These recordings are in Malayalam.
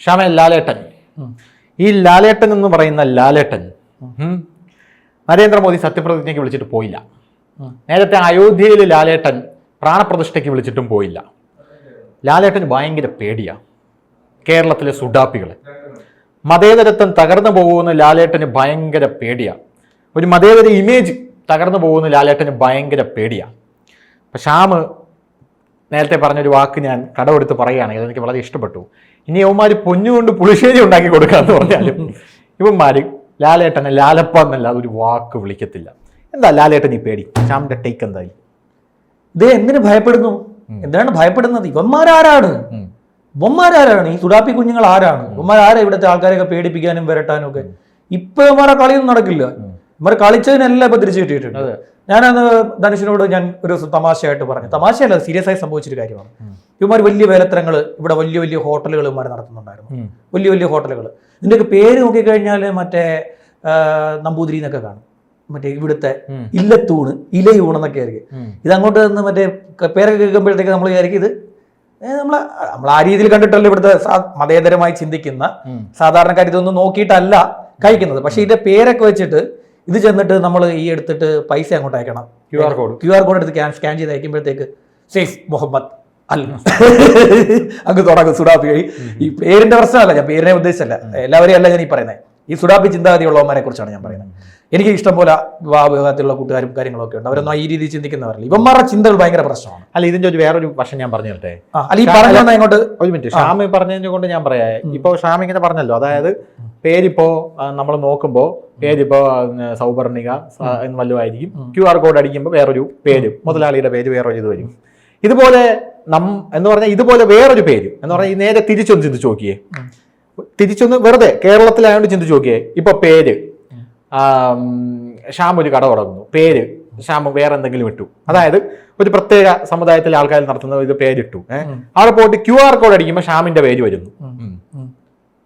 ക്ഷമ ലാലേട്ടൻ. ഈ ലാലേട്ടൻ എന്ന് പറയുന്ന ലാലേട്ടൻ നരേന്ദ്രമോദി സത്യപ്രതിജ്ഞയ്ക്ക് വിളിച്ചിട്ട് പോയില്ല. നേരത്തെ അയോധ്യയിൽ ലാലേട്ടൻ പ്രാണപ്രതിഷ്ഠയ്ക്ക് വിളിച്ചിട്ടും പോയില്ല. ലാലേട്ടന് ഭയങ്കര പേടിയാ കേരളത്തിലെ സുഡാപ്പികളെ. മതേതരത്വം തകർന്നു പോകുമെന്ന് ലാലേട്ടന് ഭയങ്കര പേടിയാ. ഒരു മതേതര ഇമേജ് തകർന്നു പോകുന്ന ലാലേട്ടന് ഭയങ്കര പേടിയാണ് അപ്പം നേരത്തെ പറഞ്ഞൊരു വാക്ക് ഞാൻ കടമെടുത്ത് പറയുകയാണെങ്കിൽ അതെനിക്ക് വളരെ ഇഷ്ടപ്പെട്ടു. ഇനി യവന്മാർ പൊന്നുകൊണ്ട് പുളിശ്ശേരി ഉണ്ടാക്കി കൊടുക്കാമെന്ന് പറഞ്ഞാലും ഇവന്മാർ ലാലേട്ടനെ ലാലപ്പ എന്നല്ലാതെ ഒരു വാക്ക് വിളിക്കത്തില്ല. എന്താ ലാലേട്ടൻ ഈ പേടി? ശ്യാമിന്റെ ടേക്ക് എന്തായി? ഇത് എന്തിനു ഭയപ്പെടുന്നു? എന്തിനാണ് ഭയപ്പെടുന്നത്? ഇവന്മാരാരാണ്. ഇവന്മാരാരാണ്? ഈ തുടാപ്പി കുഞ്ഞുങ്ങൾ ആരാണ്? ഇവന്മാരാരാ ഇവിടുത്തെ ആൾക്കാരെയൊക്കെ പേടിപ്പിക്കാനും വരട്ടാനും ഒക്കെ. ഇപ്പൊ ഇവന്മാരെ കളിയൊന്നും നടക്കില്ല. ഇവർ കളിച്ചതിനെല്ലാം ഇപ്പൊ തിരിച്ചു കിട്ടിയിട്ടുണ്ട്. ഞാനന്ന് ധനുഷിനോട് ഞാൻ ഒരു ദിവസം തമാശയായിട്ട് പറഞ്ഞു. തമാശയല്ല സീരിയസ് ആയി സംഭവിച്ചൊരു കാര്യമാണ്. ഇവന്മാർ വലിയ വേലത്തരങ്ങൾ ഇവിടെ വലിയ വലിയ ഹോട്ടലുകൾ ഇവന്മാർ നടത്തുന്നുണ്ടായിരുന്നു. വലിയ വലിയ ഹോട്ടലുകൾ ഇതിന്റെയൊക്കെ പേര് നോക്കിക്കഴിഞ്ഞാൽ മറ്റേ നമ്പൂതിരി എന്നൊക്കെ കാണും. മറ്റേ ഇവിടുത്തെ. ഇല്ലത്തൂണ് ഇലയൂണെന്നൊക്കെ ആയിരിക്കും. ഇത് അങ്ങോട്ട് നിന്ന് മറ്റേ പേരൊക്കെ കേൾക്കുമ്പോഴത്തേക്ക് നമ്മൾ വിചാരിക്കും ഇത് നമ്മൾ നമ്മൾ ആ രീതിയിൽ കണ്ടിട്ടല്ല ഇവിടുത്തെ മതേതരമായി ചിന്തിക്കുന്ന. സാധാരണക്കാർ ഇതൊന്നും നോക്കിയിട്ടല്ല കഴിക്കുന്നത്. പക്ഷേ ഇതിന്റെ പേരൊക്കെ വെച്ചിട്ട് ഇത് ചെന്നിട്ട് നമ്മൾ ഈ എടുത്തിട്ട് പൈസ അങ്ങോട്ട് അയക്കണം. Q R code Q R code എടുത്ത് സ്കാൻ ചെയ്ത് അയക്കുമ്പോഴത്തേക്ക് സേഫ് മുഹമ്മദ് അൽ. അങ്ങ് തുടങ്ങും സുഡാപ്പി വഴി ഈ പേരിന്റെ പ്രശ്നമല്ല ഞാൻ പേരിനെ ഉദ്ദേശിച്ചല്ല. എല്ലാവരെയും അല്ല ഞാൻ ഈ പറയുന്നത് ഈ സുഡാപ്പി ചിന്താഗതിയുള്ളവന്മാരെ കുറിച്ചാണ് ഞാൻ പറയുന്നത്. എനിക്ക് ഇഷ്ടം പോലെ വിവാഹ വിവാഹത്തിലുള്ള കൂട്ടുകാരും കാര്യങ്ങളൊക്കെ ഉണ്ട്. അവരൊന്നും ഈ രീതിയിൽ ചിന്തിക്കുന്നവരല്ല. ഇവന്മാരുടെ ചിന്തകൾ ഭയങ്കര പ്രശ്നമാണ്. അല്ല ഇതിന്റെ ഒരു വേറൊരു വശം ഞാൻ പറഞ്ഞു തരട്ടെ അല്ല ഈ പറഞ്ഞു ഇങ്ങോട്ട് ഒരു മിനിറ്റ്. ഷാമി പറഞ്ഞതിനെ കൊണ്ട് ഞാൻ പറയാ. ഇപ്പൊ ഷാമി ഇങ്ങനെ പറഞ്ഞല്ലോ. അതായത് പേരിപ്പോ നമ്മൾ നോക്കുമ്പോ പേരിപ്പോ സൗപർണിക എന്ന് ക്യു ആർ കോഡ് അടിക്കുമ്പോൾ വേറൊരു പേര്. മുതലാളിയുടെ പേര് വേറൊരു ഇത് വരും. ഇതുപോലെ നം എന്ന് പറഞ്ഞാൽ ഇതുപോലെ വേറൊരു പേര്. എന്ന് പറഞ്ഞാൽ ഈ നേരെ തിരിച്ചൊന്ന് ചിന്തിച്ചു നോക്കിയേ. തിരിച്ചൊന്ന് വെറുതെ കേരളത്തിലായോണ്ട് ചിന്തിച്ചു നോക്കിയേ. ഇപ്പൊ പേര്. ശ്യാം ഒരു കട തുടങ്ങുന്നു. പേര്. ശ്യാം വേറെ എന്തെങ്കിലും ഇട്ടു. അതായത് ഒരു പ്രത്യേക സമുദായത്തിലെ ആൾക്കാർ നടത്തുന്ന ഒരു പേരിട്ടു. അവിടെ പോയിട്ട് ക്യു ആർ കോഡ് അടിക്കുമ്പോൾ ഷ്യാമിന്റെ പേര് വരുന്നു.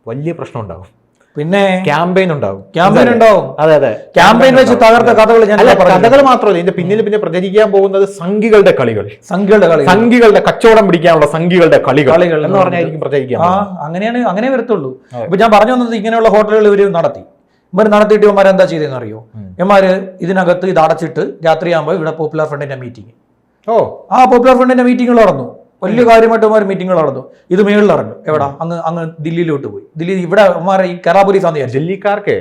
വലിയ പ്രശ്നം ഉണ്ടാവും പിന്നെ? ക്യാമ്പയിൻ ഉണ്ടാവും. ക്യാമ്പയിൻ ഉണ്ടാവും. അതെ അതെ. ക്യാമ്പയിൻ വെച്ച് തകർത്ത കഥകൾ ഞാൻ കഥകൾ മാത്രമല്ല. ഇതിന്റെ പിന്നിൽ പിന്നെ പ്രചരിക്കാൻ പോകുന്നത് സംഘികളുടെ കളികൾ. സംഘികളുടെ കളി സംഘികളുടെ കച്ചവടം പിടിക്കാനുള്ള സംഘികളുടെ കളികൾ കളികൾ എന്ന് പറഞ്ഞായിരിക്കും പ്രചരിക്കാൻ ആ അങ്ങനെയാണ് അങ്ങനെ വരത്തുള്ളൂ. ഇപ്പൊ ഞാൻ പറഞ്ഞു വന്നത് ഇങ്ങനെയുള്ള ഹോട്ടലുകൾ ഇവർ നടത്തി. ഇവർ നടത്തിയിട്ട് ഇവന്മാർ എന്താ ചെയ്തതെന്ന് അറിയോ? ഇവന്മാർ ഇതിനകത്ത് ഇത് അടച്ചിട്ട് രാത്രിയാകുമ്പോൾ ഇവിടെ പോപ്പുലർ ഫ്രണ്ടിന്റെ മീറ്റിംഗ് ഓ. ആ പോപ്പുലർ ഫ്രണ്ടിന്റെ മീറ്റിംഗ് നടന്നു. വലിയ കാര്യമായിട്ട് ഇവന്മാർ മീറ്റിംഗ് നടന്നു. ഇത് മേളിൽ ഇറങ്ങും എവിടെ? അങ്ങ് അങ്ങ് ദില്ലിയിലോട്ട് പോയി. ദില്ലി ഇവിടെ ഈ കെറാ പോലീസ് ആണെന്ന് വിചാരിച്ചു ഡൽഹിക്കാർക്ക്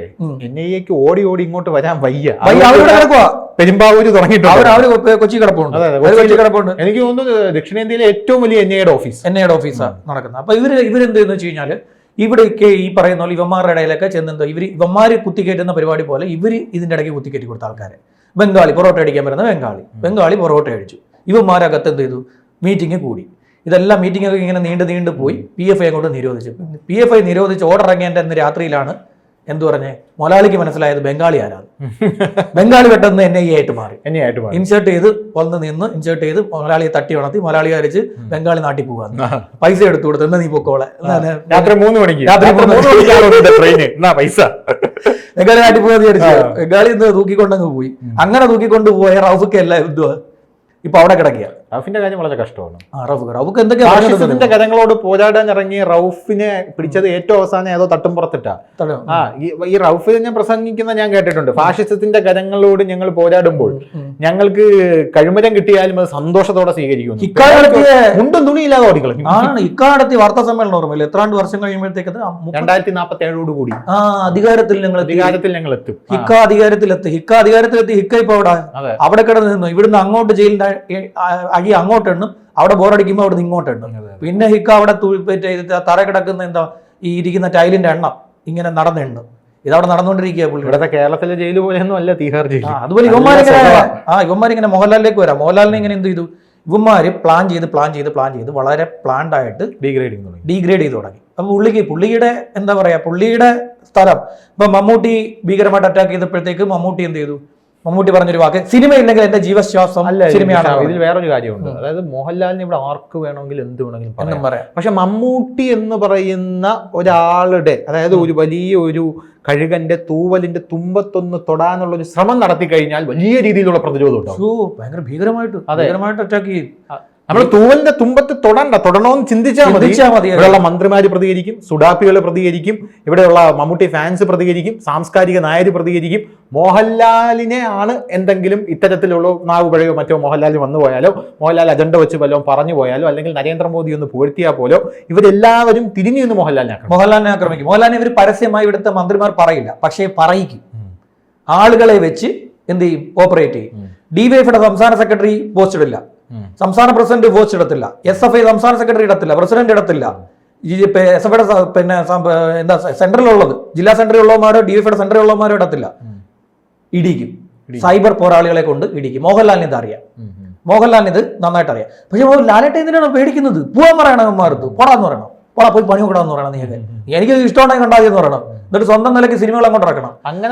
എൻ ഐ എക്ക് ഓടി ഓടി ഇങ്ങോട്ട് വരാൻ വയ്യ. പെരുമ്പാവൂര് അവർ തുടങ്ങിയിട്ടുണ്ട്. അവർ കൊച്ചി കിടപ്പുണ്ട്. കൊച്ചി കിടപ്പുണ്ട്. എനിക്ക് തോന്നുന്നു ദക്ഷിണേന്ത്യയിലെ ഏറ്റവും വലിയ എൻ ഐയുടെ ഓഫീസ് എൻ ഐയുടെ ഓഫീസാണ് നടക്കുന്നത്. അപ്പൊ ഇവർ ഇവരെന്ത് വെച്ച് കഴിഞ്ഞാൽ ഇവിടെയൊക്കെ ഈ പറയുന്ന പോലെ ഇവന്മാരുടെ ഇടയിലൊക്കെ ചെന്നെന്തോ ഇവർ ഇവന്മാർ കുത്തിക്കയറ്റുന്ന പരിപാടി പോലെ ഇവർ ഇതിന്റെ ഇടയ്ക്ക് കുത്തിക്കയറ്റി കൊടുത്ത ആൾക്കാരെ. ബംഗാളി പൊറോട്ട അടിക്കാൻ വരുന്ന ബംഗാളി. ബംഗാളി പൊറോട്ട അടിച്ചു. ഇവന്മാരകത്ത് എന്ത് ചെയ്തു? മീറ്റിംഗ് കൂടി. ഇതെല്ലാം മീറ്റിംഗൊക്കെ ഇങ്ങനെ നീണ്ടു നീണ്ടു പോയി. പി എഫ് ഐ കൊണ്ട് നിരോധിച്ചു. പി എഫ് ഐ നിരോധിച്ച് ഓർഡർ ഇറങ്ങേണ്ട അന്ന് രാത്രിയിലാണ് എന്തു പറഞ്ഞേ? മൊലാളിക്ക് മനസ്സിലായത് ബംഗാളി ആരാണ്? ബംഗാളി പെട്ടെന്ന് എൻ ഐ ആയിട്ട് മാറി. എൻ ഐ ആയിട്ട് മാറി. ഇൻസേർട്ട് ചെയ്ത് വന്ന് നിന്ന് ഇൻസേർട്ട് ചെയ്ത് മൊലാളിയെ തട്ടി ഉണർത്തി മൊലാളി അരച്ച് ബംഗാളി നാട്ടിൽ പോകാന്ന് പൈസ എടുത്തു കൊടുത്തു എന്നാ നീ പൊക്കോളെ? രാത്രി മൂന്ന് മണിക്ക്. രാത്രി മൂന്ന് പൈസ? ബംഗാളി നാട്ടിൽ പോകാന്ന് വിചാരിച്ചു. ബംഗാളി ഇന്ന് തൂക്കിക്കൊണ്ടങ്ങ് പോയി. അങ്ങനെ തൂക്കിക്കൊണ്ട് പോയ റൗഫൊക്കെ എല്ലാ എന്തുവാ ഇപ്പൊ അവിടെ കിടക്കുക റൌഫിന്റെ കാര്യം വളരെ കഷ്ടമാണ്. റൗഫ് ഫാഷിസത്തിന്റെ കരങ്ങളോട് പോരാടാൻ ഇറങ്ങി റൌഫിനെ പിടിച്ചത് ഏറ്റവും അവസാനം ഏതോ തട്ടും പുറത്തിട്ടാ. ആ ഈ- റൌഫ് ഞാൻ പ്രസംഗിക്കുന്ന ഞാൻ കേട്ടിട്ടുണ്ട്. ഫാഷിസത്തിന്റെ കരങ്ങളോട് ഞങ്ങൾ പോരാടുമ്പോൾ ഞങ്ങൾക്ക് കഴിമരം കിട്ടിയാലും അത് സന്തോഷത്തോടെ സ്വീകരിക്കുന്നു. മുണ്ടും തുണിയില്ലാതെ ഓടിക്കളഞ്ഞു. ആണ് ഇക്കാലത്ത് വാർത്താ സമ്മേളനം ഓർമ്മയില്ല? എത്രാണ്ട് വർഷം കഴിയുമ്പോഴത്തേക്ക് രണ്ടായിരത്തി നാൽപ്പത്തി ഏഴോട് കൂടി ആ അധികാരത്തിൽ ഞങ്ങൾ അധികാരത്തിൽ ഞങ്ങൾ എത്തും ഹിക്ക അധികാരത്തിലെത്തി. ഹിക്ക അധികാരത്തിലെത്തി. ഹിക്ക ഇപ്പൊ അവിടെ അവിടെ കിടന്ന് നിന്നു. ഇവിടുന്ന് അങ്ങോട്ട് ജയിലിന്റെ അഴി അങ്ങോട്ട് എണ്ണും അവിടെ ബോറടിക്കുമ്പോൾ അവിടെ നിന്ന് ഇങ്ങോട്ട് എണ്ണും. പിന്നെ ഹിക്ക അവിടെ തറ കിടക്കുന്ന എന്താ ഈ ഇരിക്കുന്ന ടൈലിന്റെ എണ്ണം ഇങ്ങനെ നടന്ന് എണ്ണും. ഇതവിടെ നടന്നുകൊണ്ടിരിക്കുക പുള്ളി. ഇവിടത്തെ കേരളത്തിലെ ജയിൽ പോലെയൊന്നും അല്ല തീഹാർ ജയിൽ അതുപോലെ ഇവന്മാരിങ്ങനെ ആ ഇവന്മാരിങ്ങനെ മോഹൻലാലിലേക്ക് വരാം. മോഹൻലാലിനെ ഇങ്ങനെ എന്ത് ചെയ്തു? ഇവന്മാർ പ്ലാൻ ചെയ്ത് പ്ലാൻ ചെയ്ത് പ്ലാൻ ചെയ്ത് വളരെ പ്ലാൻഡ് ആയിട്ട് ഡീഗ്രേഡിങ് തുടങ്ങി. ഡീഗ്രേഡ് ചെയ്ത് തുടങ്ങി. അപ്പൊ പുള്ളിക്ക് പുള്ളിയുടെ എന്താ പറയാ പുള്ളിയുടെ സ്ഥലം. ഇപ്പൊ മമ്മൂട്ടി ഭീകരമായിട്ട് അറ്റാക്ക് ചെയ്തപ്പോഴത്തേക്ക് മമ്മൂട്ടി എന്ത് ചെയ്തു? മമ്മൂട്ടി പറഞ്ഞൊരു വാക്ക് സിനിമ ഇല്ലെങ്കിൽ എന്റെ ജീവശ്വാസം അല്ല സിനിമയാണ് ഇതിൽ- ഇതിൽ വേറൊരു കാര്യമുണ്ട്. അതായത് മോഹൻലാലിന് ഇവിടെ ആർക്ക് വേണമെങ്കിൽ എന്ത് വേണമെങ്കിലും പറയാം. പറയാം. പക്ഷെ മമ്മൂട്ടി എന്ന് പറയുന്ന ഒരാളുടെ അതായത് ഒരു വലിയ ഒരു കഴുകന്റെ തൂവലിന്റെ തുമ്പത്തൊന്ന് തൊടാനുള്ള ഒരു ശ്രമം നടത്തി കഴിഞ്ഞാൽ വലിയ രീതിയിലുള്ള പ്രതിരോധം ഉണ്ടാവും. ഭയങ്കര ഭീകരമായിട്ട് ഭീകരമായിട്ട് അറ്റാക്ക് ചെയ്യും. നമ്മൾ തൂവലിന്റെ തുമ്പത്ത് തൊടണ്ട തൊടണമെന്ന് ചിന്തിച്ചാൽ മതി. ഇവിടെയുള്ള മന്ത്രിമാര് പ്രതികരിക്കും സുഡാപ്പികൾ പ്രതികരിക്കും ഇവിടെയുള്ള മമ്മൂട്ടി ഫാൻസ് പ്രതികരിക്കും സാംസ്കാരിക നായർ പ്രതികരിക്കും. മോഹൻലാലിനെ ആണ് എന്തെങ്കിലും ഇത്തരത്തിലുള്ള നാവ് പഴയോ മറ്റോ മോഹൻലാൽ വന്നു പോയാലോ മോഹൻലാൽ അജണ്ട വെച്ച് വല്ലതും പറഞ്ഞു പോയാലോ അല്ലെങ്കിൽ നരേന്ദ്രമോദി ഒന്ന് പുകഴ്ത്തിയാൽ പോലോ ഇവരെല്ലാവരും തിരിഞ്ഞു നിന്ന് മോഹൻലാലിനെ മോഹൻലാലിനെ ആക്രമിക്കും. മോഹൻലാലിനെ ഇവർ പരസ്യമായി ഇവിടുത്തെ മന്ത്രിമാർ പറയില്ല പക്ഷേ പറയിക്കും. ആളുകളെ വെച്ച് എന്ത് ചെയ്യും? ഓപ്പറേറ്റ് ചെയ്യും. ഡിവൈഎഫിയുടെ സംസ്ഥാന സെക്രട്ടറി പോസ്റ്റ് ഇടില്ല. സംസ്ഥാന പ്രസിഡന്റ് പോസ്റ്റ് ഇടത്തില്ല. എസ് എഫ് ഐ സംസ്ഥാന സെക്രട്ടറി ഇടത്തില്ല. പ്രസിഡന്റ് ഇടത്തില്ല. ഈ എസ് എഫ് ഐയുടെ പിന്നെ എന്താ സെൻട്രലുള്ളത് ജില്ലാ സെന്ററിലുള്ളവന്മാരോ ഡി എഫ് സെന്ററിലുള്ളവന്മാരോ ഇടത്തില്ല. ഇടിക്കും. സൈബർ പോരാളികളെ കൊണ്ട് ഇടിക്കും. മോഹൻലാലിന് ഇത് അറിയാം. മോഹൻലാലിന് ഇത് നന്നായിട്ട് അറിയാം. പക്ഷെ ലാലേട്ടൻ എന്തിനാണ് പേടിക്കുന്നത്? പോവാൻ പറയണം അവന്മാർത്ത് പോടാന്ന് പറയണം. പോടാ പോയി പണി നോക്കണമെന്ന് പറയണം നീയൊക്കെ. എനിക്ക് ഇഷ്ടമുണ്ടെങ്കിൽ കണ്ടാതി എന്ന് പറയണം. എന്നിട്ട് സ്വന്തം നിലയ്ക്ക് സിനിമകൾ അങ്ങോട്ട് ഇറക്കണം.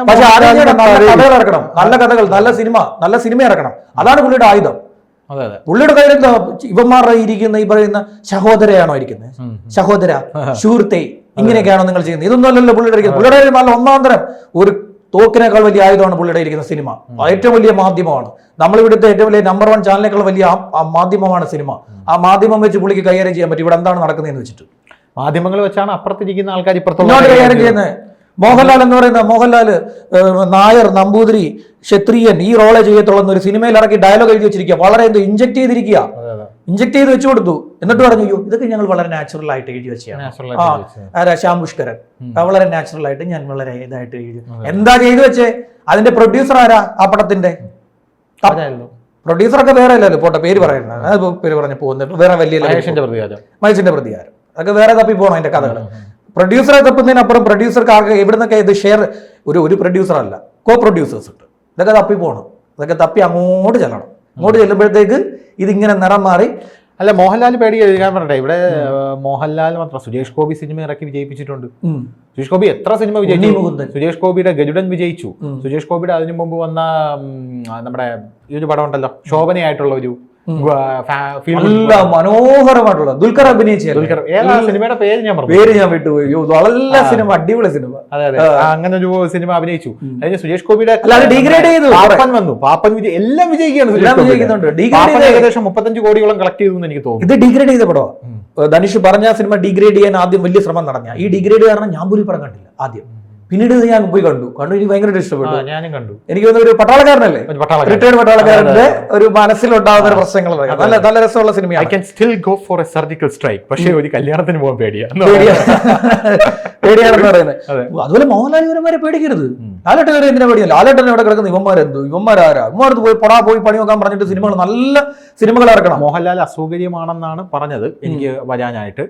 പക്ഷെ ആരെങ്കിലും നല്ല കഥകൾ ഇറക്കണം. നല്ല കഥകൾ നല്ല സിനിമ നല്ല സിനിമ ഇറക്കണം. അതാണ് പുള്ളിയുടെ ആയുധം. അതെ അതെ. പുള്ളിയുടെ ഇവന്മാരുടെ ഇരിക്കുന്ന ഈ പറയുന്ന സഹോദരയാണോ ഇരിക്കുന്നത് സഹോദര സുഹൃത്തെ ഇങ്ങനെയൊക്കെയാണോ നിങ്ങൾ ചെയ്യുന്നത്? ഇതൊന്നും അല്ലല്ലോ പുള്ളിയുടെ ഇരിക്കുന്നത്. പുള്ളിയുടെ നല്ല ഒന്നാം തരം ഒരു തോക്കിനേക്കാൾ വലിയ ആയുധമാണ് പുള്ളിയുടെ ഇരിക്കുന്ന സിനിമ. ഏറ്റവും വലിയ മാധ്യമമാണ്. നമ്മളിവിടുത്തെ ഏറ്റവും വലിയ നമ്പർ വൺ ചാനലിനേക്കാൾ വലിയ മാധ്യമമാണ് സിനിമ. ആ മാധ്യമം വെച്ച് പുള്ളിക്ക് കൈകാര്യം ചെയ്യാൻ പറ്റും. ഇവിടെ എന്താണ് നടക്കുന്നത് എന്ന് വെച്ചിട്ട്? മാധ്യമങ്ങൾ വെച്ചാണ് അപ്പുറത്തിരിക്കുന്ന ആൾക്കാർ ഇപ്പുറത്തോട്ട് കൈകാര്യം ചെയ്യുന്നത്. മോഹൻലാൽ എന്ന് പറയുന്ന മോഹൻലാൽ നായർ നമ്പൂതിരി ക്ഷത്രിയൻ ഈ റോളെ ചെയ്യത്തുള്ള ഒരു സിനിമയിൽ ഇറക്കി ഡയലോഗ് എഴുതി വെച്ചിരിക്കുക. വളരെ എന്തോ ഇഞ്ചക്ട് ചെയ്തിരിക്കുക. ഇഞ്ചക്ട് ചെയ്ത് വെച്ചു കൊടുത്തു. എന്നിട്ട് പറഞ്ഞു അയ്യോ ഇതൊക്കെ ഞങ്ങൾ വളരെ നാച്ചുറൽ ആയിട്ട് എഴുതി വെച്ചാണ്. ആരാ? ശ്യാം പുഷ്കരൻ. വളരെ നാച്ചുറൽ ആയിട്ട് ഞാൻ വളരെ ഇതായിട്ട് എഴുതി. എന്താ ചെയ്തു വെച്ചേ? അതിന്റെ പ്രൊഡ്യൂസർ ആരാ ആ പടത്തിന്റെ? പ്രൊഡ്യൂസറൊക്കെ പ്രൊഡ്യൂസർ ഒക്കെ വേറെ അല്ലല്ലോ. പോട്ടെ പേര് പറയുന്നത്. പേര് പറഞ്ഞു പോകുന്നത് വേറെ വലിയ മഹേഷിന്റെ പ്രതികാരം. അതൊക്കെ വേറെ തപ്പി പോകണം അതിന്റെ കഥകൾ പ്രൊഡ്യൂസറെ തപ്പുന്നതിനപ്പുറം പ്രൊഡ്യൂസർക്ക് ആകെ എവിടുന്നൊക്കെ ഇത് ഷെയർ ഒരു ഒരു പ്രൊഡ്യൂസർ അല്ല കോ പ്രൊഡ്യൂസേഴ്സ് ഉണ്ട് ഇതൊക്കെ തപ്പി പോകണം ഇതൊക്കെ തപ്പി അങ്ങോട്ട് ചെല്ലണം. അങ്ങോട്ട് ചെല്ലുമ്പോഴത്തേക്ക് ഇതിങ്ങനെ നിറം മാറി. അല്ല മോഹൻലാൽ പേടി എഴുതാൻ പറഞ്ഞെ ഇവിടെ മോഹൻലാൽ മാത്രം സുരേഷ് ഗോപി സിനിമ ഇറക്കി വിജയിപ്പിച്ചിട്ടുണ്ട്. സുരേഷ് ഗോപി എത്ര സിനിമ വിജയിച്ചു. സുരേഷ് ഗോപിയുടെ ഗരുഡൻ വിജയിച്ചു. സുരേഷ് ഗോപിയുടെ അതിനു മുമ്പ് വന്ന നമ്മുടെ ഈ ഒരു പടം ഉണ്ടല്ലോ ശോഭനയായിട്ടുള്ള ഒരു നല്ല മനോഹരമായിട്ടുള്ള ദുൽഖർ അഭിനയിച്ച ദുൽഖർ ഏതാ സിനിമയുടെ പേര് ഞാൻ പറഞ്ഞു പേര് ഞാൻ വിട്ടുപോയി. നല്ല സിനിമ അടിപൊളി സിനിമ. അതെ അതെ. ആ, അങ്ങനെ ഒരു സിനിമ അഭിനയിച്ചു. അതിന് സുരേഷ് ഗോപിയുടെ അല്ലാതെ degrade ചെയ്തു. പാപ്പൻ വന്നു. പാപ്പൻ വിജയ് എല്ലാം വിജയിക്കുകയാണ് എല്ലാം. വിജയിക്കുന്നുണ്ട്. ചെയ്ത് ഏകദേശം മുപ്പത്തഞ്ച് കോടിയോളം കളക്ട് ചെയ്തു എന്ന് എനിക്ക് തോന്നുന്നു. ഇത് ഡിഗ്രേഡ് ചെയ്ത പടമാണ് ധനുഷ് പറഞ്ഞ സിനിമ ഡിഗ്രേഡ് ചെയ്യാൻ ആദ്യം വലിയ ശ്രമം നടന്ന ഈ ഡിഗ്രേഡ് കാരണം ഞാൻ പോലും പടം കണ്ടില്ല ആദ്യം. പിന്നീട് ഞാൻ പോയി കണ്ടു. കണ്ടു എനിക്ക് ഭയങ്കരമായിട്ട് ആ, ഇഷ്ടപ്പെട്ടു. ഞാനും കണ്ടു. എനിക്ക് തോന്നുന്നു ഒരു പട്ടാളക്കാരനല്ലേ. റിട്ടയർഡ് പട്ടാളക്കാരന്റെ ഒരു മനസ്സിലുണ്ടാകുന്ന ഒരു പ്രശ്നങ്ങൾ നല്ല നല്ല രസമുള്ള ഐ സിനിമയാണ് can still go for a surgical strike പക്ഷേ ഒരു കല്യാണത്തിന് പോകാൻ പേടിയാണ് പേടിയാണ് പേടിയാണെന്ന് പറയുന്നത്. അതെ. അതുപോലെ മോഹൻലാൽ ഇവരന്മാരെ പേടിക്കരുത്. ലാലേട്ടൻ വരെ എന്തിനാ പേടിയാ ലാലേട്ടൻ എവിടെ കിടക്കുന്ന. ഇവന്മാരെന്തു ഇവന്മാരാരാ? ഇവന്മാരത് പോയി പൊടാ പോയി പണി നോക്കാൻ പറഞ്ഞിട്ട് സിനിമകൾ നല്ല സിനിമകൾ ഇറക്കണം. മോഹൻലാൽ അസൗകര്യമാണെന്നാണ് പറഞ്ഞത്. എനിക്ക് വരാനായിട്ട്.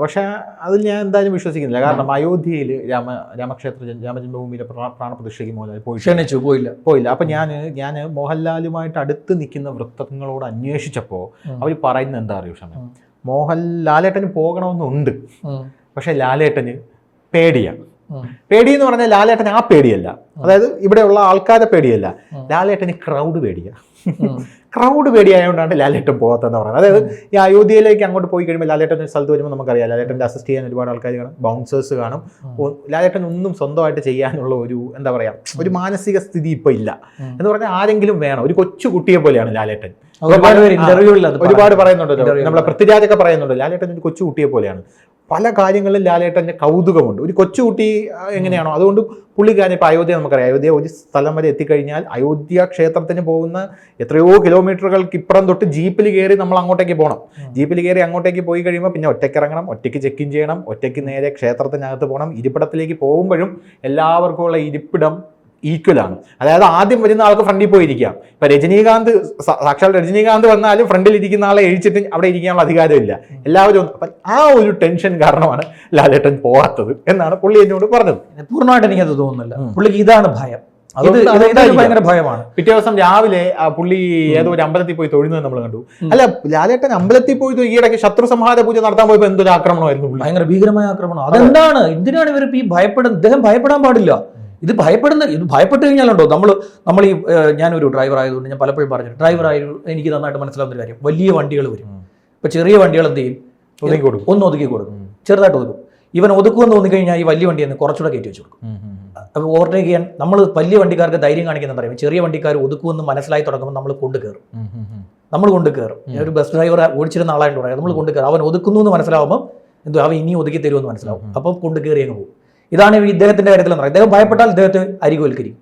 പക്ഷെ അതിൽ ഞാൻ എന്തായാലും വിശ്വസിക്കുന്നില്ല. കാരണം അയോധ്യയിൽ രാമ രാമക്ഷേത്ര രാമജന്മഭൂമിയിലെ പ്രാ- പ്രാണപ്രതിഷ്ഠയ്ക്ക് മോഹൻലാൽ പോയി ക്ഷണിച്ചു പോയില്ല. പോയില്ല. അപ്പൊ ഞാൻ ഞാൻ മോഹൻലാലുമായിട്ട് അടുത്ത് നിൽക്കുന്ന വൃത്തങ്ങളോട് അന്വേഷിച്ചപ്പോൾ അവർ പറയുന്നത് എന്താ അറിയൂ ക്ഷമ? മോഹൻ ലാലേട്ടന് പോകണമെന്നുണ്ട്. പക്ഷേ ലാലേട്ടന് പേടിയാണ്. പേടി എന്ന് പറഞ്ഞാൽ ലാലേട്ടൻ ആ പേടിയല്ല. അതായത് ഇവിടെയുള്ള ആൾക്കാരെ പേടിയല്ല. ലാലേട്ടന് ക്രൗഡ് പേടിയാ. ക്രൗഡ് പേടിയായതുകൊണ്ടാണ് ലാലേട്ടൻ പോകാത്തതെന്ന് പറയുന്നത്. അതായത് ഈ അയോധ്യയിലേക്ക് അങ്ങോട്ട് പോയി കഴിയുമ്പോൾ ലാലേട്ടൻ ഒരു സ്ഥലത്ത് വരുമ്പോൾ നമുക്കറിയാം. ലാലേട്ടന്റെ അസിസ്റ്റ് ചെയ്യാൻ ഒരുപാട് ആൾക്കാർ കാണും. ബൗൺസേഴ്സ് കാണും. ലാലേട്ടൻ ഒന്നും സ്വന്തമായിട്ട് ചെയ്യാനുള്ള ഒരു എന്താ പറയുക ഒരു മാനസിക സ്ഥിതി ഇപ്പൊ ഇല്ല. എന്ന് പറഞ്ഞാൽ ആരെങ്കിലും വേണം. ഒരു കൊച്ചു കുട്ടിയെ പോലെയാണ് ലാലേട്ടൻ. ഒരുപാട് പേര് ഒരുപാട് പറയുന്നുണ്ടല്ലോ. നമ്മളെ പൃഥ്വിരാജൊക്കെ പറയുന്നുണ്ട് ലാലേട്ടൻ ഒരു കൊച്ചു കുട്ടിയെ പോലെയാണ്. പല കാര്യങ്ങളിലും ലാലേട്ടന്റെ കൗതുകമുണ്ട്. ഒരു കൊച്ചുകുട്ടി എങ്ങനെയാണോ? അതുകൊണ്ട് പുള്ളിക്കാരൻ ഇപ്പോൾ അയോധ്യ നമുക്കറിയാം. അയോധ്യ ഒരു സ്ഥലം വരെ എത്തിക്കഴിഞ്ഞാൽ അയോധ്യ ക്ഷേത്രത്തിന് പോകുന്ന എത്രയോ കിലോമീറ്ററുകൾക്ക് ഇപ്പുറം തൊട്ട് ജീപ്പിൽ കയറി നമ്മൾ അങ്ങോട്ടേക്ക് പോകണം. ജീപ്പിൽ കയറി അങ്ങോട്ടേക്ക് പോയി കഴിയുമ്പോൾ പിന്നെ ഒറ്റയ്ക്ക് ഇറങ്ങണം ഒറ്റയ്ക്ക് ചെക്ക് ഇൻ ചെയ്യണം ഒറ്റയ്ക്ക് നേരെ ക്ഷേത്രത്തിനകത്ത് പോകണം. ഇരിപ്പിടത്തിലേക്ക് പോകുമ്പോഴും എല്ലാവർക്കും ഉള്ള ഇരിപ്പിടം ഈക്വൽ ആണ്. അതായത് ആദ്യം വരുന്ന ആൾക്ക് ഫ്രണ്ടിൽ പോയിരിക്കാം. ഇപ്പൊ രജനീകാന്ത് സാക്ഷാൽ രജനീകാന്ത് വന്നാലും ഫ്രണ്ടിൽ ഇരിക്കുന്ന ആളെ എഴിച്ചിട്ട് അവിടെ ഇരിക്കാനുള്ള അധികാരമില്ല എല്ലാവരും അപ്പം ആ ഒരു ടെൻഷൻ കാരണമാണ് ലാലേട്ടൻ പോകാത്തത് എന്നാണ് പുള്ളി എന്നോട് പറഞ്ഞത്. പൂർണമായിട്ട് എനിക്കത് തോന്നുന്നില്ല. പുള്ളിക്ക് ഇതാണ് ഭയം. ഭയങ്കര ഭയമാണ്. പിറ്റേ ദിവസം രാവിലെ ആ പുള്ളി ഏതോ ഒരു അമ്പലത്തിൽ പോയി തൊഴുന്നത് നമ്മൾ കണ്ടു. അല്ല ലാലേട്ടൻ അമ്പലത്തിൽ പോയി ഈയിടയ്ക്ക് ശത്രു സംഹാര പൂജ നടത്താൻ പോയപ്പോ എന്തൊരു ആക്രമണമായിരുന്നു ഭയങ്കര ഭീകരമായ ആക്രമണം. അതെന്താണ്? എന്തിനാണ് ഇവർ ഈ ഭയപ്പെടുന്നത് ഇദ്ദേഹം ഭയപ്പെടാൻ പാടില്ല. ഇത് ഭയപ്പെടുന്ന ഇത് ഭയപ്പെട്ട് കഴിഞ്ഞാലുണ്ടോ? നമ്മൾ നമ്മൾ ഈ ഞാനൊരു ഡ്രൈവർ ആയതുകൊണ്ട് ഞാൻ പലപ്പോഴും പറഞ്ഞു ഡ്രൈവർ ആയ എനിക്ക് നന്നായിട്ട് മനസ്സിലാവുന്ന ഒരു കാര്യം. വലിയ വണ്ടികൾ വരും. ഇപ്പൊ ചെറിയ വണ്ടികൾ എന്ത് ചെയ്യും? ഒതുക്കി കൊടുക്കും. ഒന്ന് ഒതുക്കി കൊടുക്കും. ചെറുതായിട്ട് ഒതുക്കും. ഇവൻ ഒതുക്കുമെന്ന് തോന്നിക്കഴിഞ്ഞാൽ ഈ വലിയ വണ്ടി എന്ന് കുറച്ചുകൂടെ കയറ്റി വെച്ച് കൊടുക്കും. അപ്പോൾ ഓവർടേക്ക് ചെയ്യാൻ നമ്മൾ വലിയ വണ്ടിക്കാർക്ക് ധൈര്യം കാണിക്കുന്ന പറയും ചെറിയ വണ്ടിക്കാർ ഒതുക്കുമെന്ന് മനസ്സിലായി തുടങ്ങുമ്പോൾ നമ്മൾ കൊണ്ട് കയറും. നമ്മൾ കൊണ്ട് കയറും. ഞാൻ ഒരു ബസ് ഡ്രൈവർ ഓടിച്ചിരുന്ന ആളായിട്ട് പറയാം. നമ്മൾ കൊണ്ട് കയറും. അവൻ ഒതുക്കുന്നു എന്ന് മനസ്സിലാവുമ്പോൾ എന്തോ അവൻ ഇനി ഒതുക്കി തരുമെന്ന് മനസ്സിലാവും. അപ്പോൾ കൊണ്ട് കയറി അങ്ങ് പോകും. ഇതാണ് ഈ ഇദ്ദേഹത്തിന്റെ കാര്യത്തിൽ പറയുന്നത്. ഇദ്ദേഹം ഭയപ്പെട്ടാൽ ഇദ്ദേഹത്തെ അരികവൽക്കരിക്കും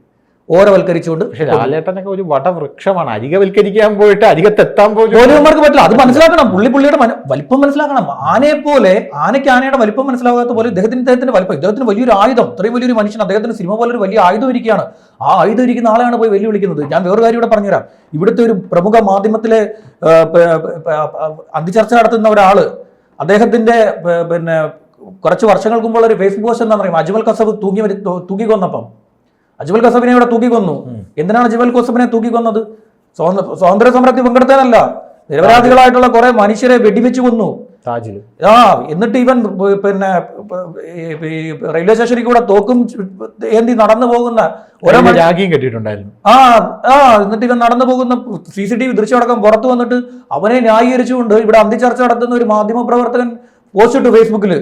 ഓരവൽക്കരിച്ചുകൊണ്ട് പക്ഷെ ലാലേട്ടനൊക്കെ ഒരു വടവൃക്ഷമാണ്. അരികവൽക്കരിക്കാൻ പോയിട്ട് അരികത്തെത്താൻ പോലുമാർക്ക് പറ്റില്ല. അത് മനസ്സിലാക്കണം. പുള്ളി പുള്ളിയുടെ വലിപ്പം മനസ്സിലാക്കണം. ആനയെ പോലെ ആനയ്ക്ക് ആനയുടെ വലിപ്പം മനസ്സിലാകാത്ത പോലെ ഇദ്ദേഹത്തിന് ഇദ്ദേഹത്തിന്റെ വലിപ്പം ഇദ്ദേഹത്തിന് വലിയൊരു ആയുധം ഇത്രയും വലിയൊരു മനുഷ്യൻ അദ്ദേഹത്തിന് സിനിമ പോലെ ഒരു വലിയ ആയുധം ഇരിക്കുകയാണ്. ആ ആയുധം ഇരിക്കുന്ന ആളെയാണ് പോയി വെല്ലുവിളിക്കുന്നത്. ഞാൻ വേറൊരു കാര്യം ഇവിടെ പറഞ്ഞുതരാം. ഇവിടുത്തെ ഒരു പ്രമുഖ മാധ്യമത്തിലെ അന്തിചർച്ച നടത്തുന്ന ഒരാൾ അദ്ദേഹത്തിന്റെ പിന്നെ കുറച്ച് വർഷങ്ങൾക്ക് മുമ്പുള്ള ഒരു ഫേസ്ബുക്ക് പോസ്റ്റ് എന്താ പറയുക അജ്മൽ കസബ് തൂങ്ങി മരി- തൂക്കി കൊന്നപ്പം അജ്മൽ കസബിനെ ഇവിടെ തൂക്കി കൊന്നു എന്തിനാണ് അജ്മൽ കസബിനെ തൂക്കി കൊന്നത് സ്വാത- സ്വാതന്ത്ര്യ സമരത്തിൽ പങ്കെടുത്താനല്ല. നിരപരാധികളായിട്ടുള്ള കുറെ മനുഷ്യരെ വെടിവെച്ച് കൊന്നു. ആ എന്നിട്ട് ഇവൻ പിന്നെ റെയിൽവേ സ്റ്റേഷനിൽ കൂടെ തോക്കും ഏന്തി നടന്നു പോകുന്ന ഓരോ കെട്ടിയിട്ടുണ്ടായിരുന്നു. ആ ആ എന്നിട്ട് ഇവൻ നടന്നു പോകുന്ന സി സി ടി വി ദൃശ്യമടക്കം പുറത്തു വന്നിട്ട് അവനെ ന്യായീകരിച്ചുകൊണ്ട് ഇവിടെ അന്തിചർച്ച നടത്തുന്ന ഒരു മാധ്യമ പ്രവർത്തകൻ പോസ്റ്റ് ഇട്ടു ഫേസ്ബുക്കിൽ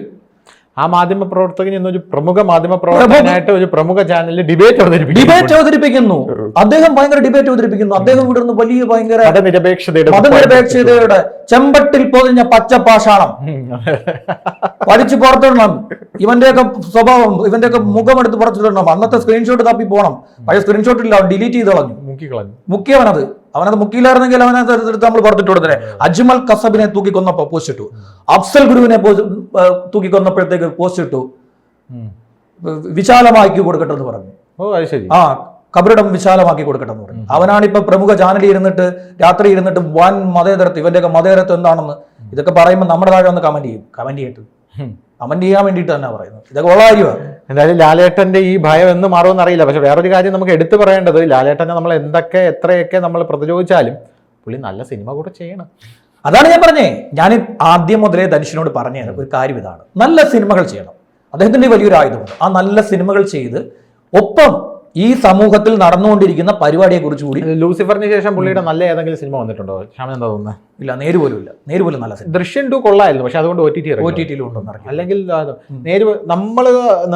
ആ മാധ്യമ പ്രവർത്തകൻ എന്നൊരു പ്രമുഖ മാധ്യമ പ്രവർത്തകനായിട്ട് ഒരു പ്രമുഖ ചാനലിൽ ഡിബേറ്റ് അവതരിപ്പിക്കും ഡിബേറ്റ് അവതരിപ്പിക്കുന്നു. അദ്ദേഹം ഭയങ്കര ഡിബേറ്റ് അവതരിപ്പിക്കുന്നു. അദ്ദേഹം ഇവിടെ നിന്ന് വലിയ ഭയങ്കര മതനിരപേക്ഷതയുടെ മതനിരപേക്ഷതയുടെ ചെമ്പട്ടിൽ പൊതിഞ്ഞ പച്ചപ്പാഷാണം. പഠിച്ചു പുറത്തിടണം. ഇവന്റെയൊക്കെ സ്വഭാവം ഇവന്റെയൊക്കെ മുഖമെടുത്ത് പുറത്തിടണം. അന്നത്തെ സ്ക്രീൻഷോട്ട് തപ്പി പോകണം പഴയ സ്ക്രീൻഷോട്ട് ഇല്ല ഡിലീറ്റ് ചെയ്ത് കളഞ്ഞു. മുക്കിക്കളഞ്ഞു. മുക്കിയവനത്. അവനത് മുക്കിയില്ലായിരുന്നെങ്കിൽ അവനത് എടുത്ത് നമ്മൾ കൊടുത്തേ അജ്മൽ കസബിനെ തൂക്കിക്കൊന്നപ്പോ പോസ്റ്റ് ഇട്ടു. അഫ്സൽ ഗുരുവിനെ തൂക്കിക്കൊന്നപ്പോഴത്തേക്ക് പോസ്റ്റ് ഇട്ടു. വിശാലമാക്കി കൊടുക്കട്ടെ എന്ന് പറഞ്ഞു. ഓ ശരി. ആ കബറിടം വിശാലമാക്കി കൊടുക്കട്ടെന്ന് പറഞ്ഞു. അവനാണ് ഇപ്പൊ പ്രമുഖ ചാനലിൽ ഇരുന്നിട്ട് രാത്രി ഇരുന്നിട്ട് വൻ മതേതരത്വം ഇവന്റെയൊക്കെ മതേതരത്വം എന്താണെന്ന് ഇതൊക്കെ പറയുമ്പോൾ നമ്മുടെ താഴെ ഒന്ന് കമന്റ് ചെയ്യും. കമന്റ് ചെയ്തിട്ട് കമന്റ് ചെയ്യാൻ വേണ്ടിയിട്ട് തന്നെ പറയുന്നത്. ഇതൊക്കെ ഉള്ള കാര്യമാണ്. എന്തായാലും ലാലേട്ടന്റെ ഈ ഭയം എന്ന് മാറുമെന്ന് അറിയില്ല. പക്ഷെ വേറൊരു കാര്യം നമുക്ക് എടുത്തു പറയേണ്ടത് ലാലേട്ടനെ നമ്മൾ എന്തൊക്കെ എത്രയൊക്കെ നമ്മൾ പ്രതിരോധിച്ചാലും പുള്ളി നല്ല സിനിമ കൂടെ ചെയ്യണം. അതാണ് ഞാൻ പറഞ്ഞേ. ഞാൻ ആദ്യം മുതലേ ധനുഷിനോട് പറഞ്ഞു ഒരു കാര്യം ഇതാണ്. നല്ല സിനിമകൾ ചെയ്യണം. അദ്ദേഹത്തിന്റെ വലിയൊരു ആയുധമുണ്ട്. ആ നല്ല സിനിമകൾ ചെയ്ത് ഒപ്പം ഈ സമൂഹത്തിൽ നടന്നുകൊണ്ടിരിക്കുന്ന പരിപാടിയെ കുറിച്ച് കൂടി ലൂസിഫറിന് ശേഷം പുള്ളിയുടെ നല്ല ഏതെങ്കിലും സിനിമ വന്നിട്ടുണ്ടോ? ശ്യാമൻ എന്താ തോന്നുന്നത് ഇല്ല നേര് പോലും ഇല്ല നേര് പോലും നല്ല സിനിമ. ദൃശ്യം ടു കൊള്ളായിരുന്നു പക്ഷെ അതുകൊണ്ട് O T T O T ടിയിൽ ഇറക്കി. അല്ലെങ്കിൽ നേര് നമ്മൾ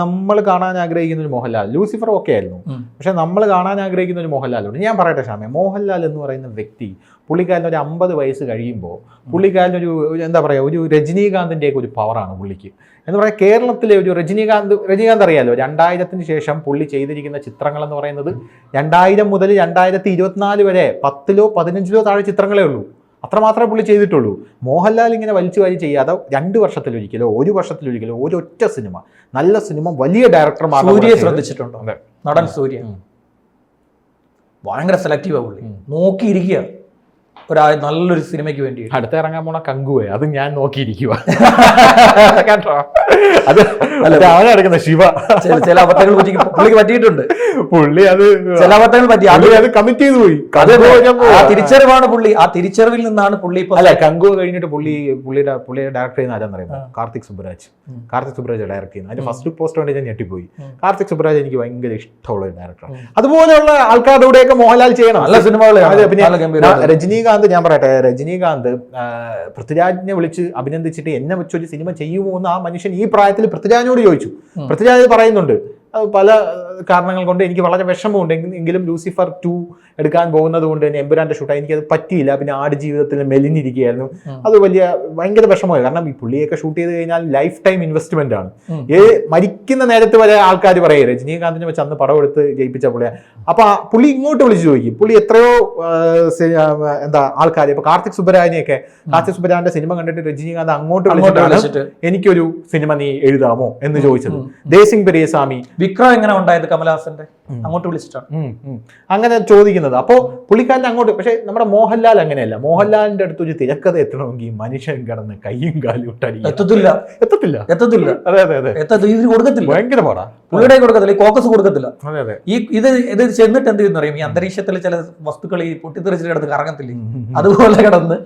നമ്മൾ കാണാൻ ആഗ്രഹിക്കുന്ന ഒരു മോഹൻലാൽ ലൂസിഫർ ഒക്കെ ആയിരുന്നു. പക്ഷെ നമ്മൾ കാണാൻ ആഗ്രഹിക്കുന്ന ഒരു മോഹൻലാലുണ്ട് ഞാൻ പറയട്ടെ ശ്യാമേ മോഹൻലാൽ എന്ന് പറയുന്ന വ്യക്തി പുള്ളിക്കാരൻ ഒരു അമ്പത് വയസ്സ് കഴിയുമ്പോൾ പുള്ളിക്കാരൻ ഒരു എന്താ പറയുക ഒരു രജനീകാന്തിന്റെ ഒക്കെ ഒരു പവറാണ് പുള്ളിക്ക്. എന്ന് പറയാം കേരളത്തിലെ ഒരു രജനീകാന്ത് രജനീകാന്ത് അറിയാലോ? രണ്ടായിരത്തിന് ശേഷം പുള്ളി ചെയ്തിരിക്കുന്ന ചിത്രങ്ങൾ എന്ന് പറയുന്നത് രണ്ടായിരം മുതൽ രണ്ടായിരത്തി ഇരുപത്തിനാല് വരെ പത്തിലോ പതിനഞ്ചിലോ താഴെ ചിത്രങ്ങളേ ഉള്ളൂ. അത്രമാത്രമേ പുള്ളി ചെയ്തിട്ടുള്ളൂ. മോഹൻലാൽ ഇങ്ങനെ വലിച്ചു വാരി ചെയ്യാതെ രണ്ട് വർഷത്തിലൊരിക്കലോ ഒരു വർഷത്തിലൊരിക്കലോ ഒരൊറ്റ സിനിമ. നല്ല സിനിമ വലിയ ഡയറക്ടർമാർ സൂര്യയെ ശ്രദ്ധിച്ചിട്ടുണ്ടോ? നടൻ സൂര്യ. ഭയങ്കര സെലക്റ്റീവാണ് പുള്ളി. നോക്കിയിരിക്കുകയാണ്. നോക്കിയിരിക്കുക ഒരു നല്ലൊരു സിനിമയ്ക്ക് വേണ്ടി അടുത്ത ഇറങ്ങാൻ പോണ കങ്കുവേ അത് ഞാൻ നോക്കിയിരിക്കുക കേട്ടോ അത് അത് അവനെ എടുക്കുന്ന ശിവ. ചില ചില അബദ്ധങ്ങൾ പറ്റി പുള്ളിക്ക് പറ്റിയിട്ടുണ്ട്. പുള്ളി അത് ചില അബദ്ധങ്ങൾ പറ്റി. അത് കമ്മിറ്റ് ചെയ്തു പോയി. ആ തിരിച്ചറിവാണ് പുള്ളി. ആ തിരിച്ചറിവിൽ നിന്നാണ് പുള്ളി ഇപ്പൊ അല്ല കങ്കു കഴിഞ്ഞിട്ട് പുള്ളി പുള്ളിയുടെ പുള്ളിയെ ഡയറക്ടർ ചെയ്യുന്ന ആരാന്ന് പറയുന്നത് കാർത്തിക് സുബ്രാജ് കാർത്തിക് സുബ്രാജ് ഡയറക്ട് ചെയ്യുന്നത് അതിന്റെ ഫസ്റ്റ് പോസ്റ്റ് വേണ്ടി ഞാൻ ഞെട്ടിപ്പോയി. കാർത്തിക് സുബ്രാജ് എനിക്ക് ഭയങ്കര ഇഷ്ടമുള്ള ഒരു ഡയറക്ടറാണ്. അതുപോലെയുള്ള ആൾക്കാരുടെ കൂടെയൊക്കെ മോഹൻലാൽ ചെയ്യണം. നല്ല സിനിമകൾ പിന്നെ. ഞാൻ- രജനീകാന്ത് ഞാൻ പറയട്ടെ രജനീകാന്ത് പൃഥ്വിരാജിനെ വിളിച്ച് അഭിനന്ദിച്ചിട്ട് എന്നെ വെച്ചൊരു സിനിമ ചെയ്യുമോ എന്ന് ആ മനുഷ്യൻ ഈ പ്രായത്തിൽ പൃഥ്വിരാജിനോട് ചോദിച്ചു. പൃഥ്വിരാജ് പറയുന്നുണ്ട് പല കാരണങ്ങൾ കൊണ്ട് എനിക്ക് വളരെ വിഷമമുണ്ട്. എങ്കിലും ലൂസിഫർ ടു എടുക്കാൻ പോകുന്നത് കൊണ്ട് തന്നെ എമ്പുരാന്റെ ഷൂട്ടായി എനിക്കത് പറ്റിയില്ല. പിന്നെ ആട് ജീവിതത്തിൽ മെലിഞ്ഞിരിക്കുകയായിരുന്നു. അത് വലിയ ഭയങ്കര വിഷമമായി. കാരണം ഈ പുള്ളിയൊക്കെ ഷൂട്ട് ചെയ്ത് കഴിഞ്ഞാൽ ലൈഫ് ടൈം ഇൻവെസ്റ്റ്മെന്റ് ആണ്. ഏ മരിക്കുന്ന നേരത്ത് വരെ ആൾക്കാർ പറയുക രജനീകാന്തിനെ വെച്ച് അന്ന് പടം എടുത്ത് ജയിപ്പിച്ച പുള്ളിയാണ് അപ്പൊ ആ പുള്ളി ഇങ്ങോട്ട് വിളിച്ചു ചോദിക്കും. പുള്ളി എത്രയോ എന്താ ആൾക്കാർ ഇപ്പൊ കാർത്തിക് സുബ്ബരാജിനെയൊക്കെ കാർത്തിക് സുബ്ബരാജിന്റെ സിനിമ കണ്ടിട്ട് രജനീകാന്ത് അങ്ങോട്ട് വിളിച്ചിട്ടാണ് വിളിച്ചിട്ട്. എനിക്കൊരു സിനിമ നീ എഴുതാമോ എന്ന് ചോദിച്ചത്. ദേശിംഗ് പെരിയസ്വാമി വിക്രം എങ്ങനെ ഉണ്ടായത് കമലഹാസന്റെ? അങ്ങോട്ട് വിളിച്ചിട്ടാണ്. അങ്ങനെ ചോദിക്കുന്നത്. അപ്പോൾ പുള്ളിക്കാരൻ അങ്ങോട്ട് പക്ഷേ നമ്മുടെ മോഹൻലാൽ അങ്ങനെയല്ല. മോഹൻലാലിന്റെ അടുത്ത് ഒരു തിരക്കഥ എത്തണമെങ്കിൽ മനുഷ്യൻ കിടന്ന് കയ്യും കാലും ഇട്ടടിക്കണം എത്തത്തില്ല. എത്തത്തില്ല. എത്തത്തില്ല. അതെ അതെ അതെ. എത്തത്തില്ല. ഇത് കൊടുക്കത്തില്ല. ഭയങ്കര പാടാ. പുള്ളിയുടെ കൊടുക്കത്തില്ല. ഈ കോക്കസ് കൊടുക്കത്തില്ല. അതെ അതെ. ഈ ഇത് ഇത് ചെന്നിട്ട് എന്ത് ചെയ്യുന്ന അറിയാം ഈ അന്തരീക്ഷത്തിൽ ചില വസ്തുക്കൾ ഈ പൊട്ടിത്തെറിച്ചിട്ട് കിടന്ന് കറങ്ങത്തില്ലേ. അതുപോലെ കിടന്ന്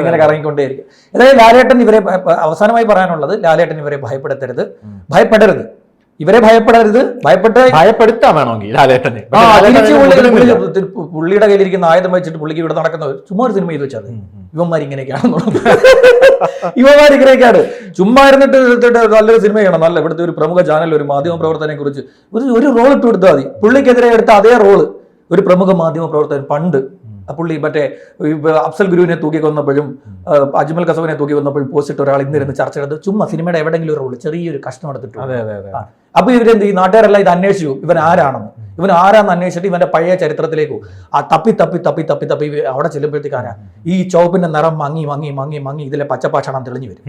ഇങ്ങനെ കറങ്ങിക്കൊണ്ടേയിരിക്കും. അതായത് ലാലേട്ടൻ ഇവരെ അവസാനമായി പറയാനുള്ളത് ലാലേട്ടൻ ഇവരെ ഭയപ്പെടുത്തരുത്. ഭയപ്പെടരുത്. ഇവരെ ഭയപ്പെടരുത്. ഭയപ്പെട്ട് ഭയപ്പെടുത്താൻ വേണമെങ്കിൽ ലാലേട്ടനെ പുള്ളിയുടെ കയ്യിലിരിക്കുന്ന ആയുധം വെച്ചിട്ട് പുള്ളിക്ക് ഇവിടെ നടക്കുന്ന ചുമ്മാ ഒരു സിനിമ ചെയ്ത് വെച്ചാൽ ഉം, ഇങ്ങനെയൊക്കെയാണ് ഇവന്മാർ ഇങ്ങനെയൊക്കെയാണെന്നുള്ളത് ഇവന്മാർ ഇങ്ങനെയൊക്കെയാണ്. ചുമ്മാ ഇരുന്നിട്ട് എടുത്തിട്ട് നല്ലൊരു സിനിമ ചെയ്യണം. നല്ല ഇവിടുത്തെ ഒരു പ്രമുഖ ചാനൽ ഒരു മാധ്യമ പ്രവർത്തനെ കുറിച്ച് ഒരു ഒരു റോൾ ഇട്ട് കൊടുത്താൽ മതി. പുള്ളിക്കെതിരെ എടുത്ത അതേ റോൾ ഒരു പ്രമുഖ മാധ്യമ പ്രവർത്തകൻ പണ്ട് പുള്ളി മറ്റേ അഫ്സൽ ഗുരുവിനെ തൂക്കി കൊന്നപ്പോഴും അജ്മൽ കസവിനെ തൂക്കി കൊന്നപ്പോഴും പോസ്റ്റ് ഒരാൾ ഇന്നിരുന്ന് ചർച്ച ചെയ്തത് ചുമ്മാ സിനിമയുടെ എവിടെങ്കിലും ഒരു റോൾ ചെറിയൊരു കഷ്ണം എടുത്തിട്ടു. അപ്പൊ ഇവരെന്ത് ഈ നാട്ടുകാരെല്ലാം ഇത് അന്വേഷിച്ചു. ഇവൻ ആരാണെന്ന്. ഇവൻ ആരാന്ന് അന്വേഷിച്ചിട്ട് ഇവന്റെ പഴയ ചരിത്രത്തിലേക്ക് ആ തപ്പി തപ്പി തപ്പി തപ്പി തപ്പി അവിടെ ചെല്ലുമ്പോഴത്തേക്ക് ആരാ? ഈ ചോപ്പിന്റെ നിറം മങ്ങി മങ്ങി മങ്ങി മങ്ങി ഇതിലെ പച്ചപ്പാഷണം തെളിഞ്ഞു വരും.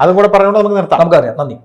അതും കൂടെ പറഞ്ഞുകൊണ്ട് നമുക്ക് നിർത്താം. നമുക്കറിയാം. നന്ദി.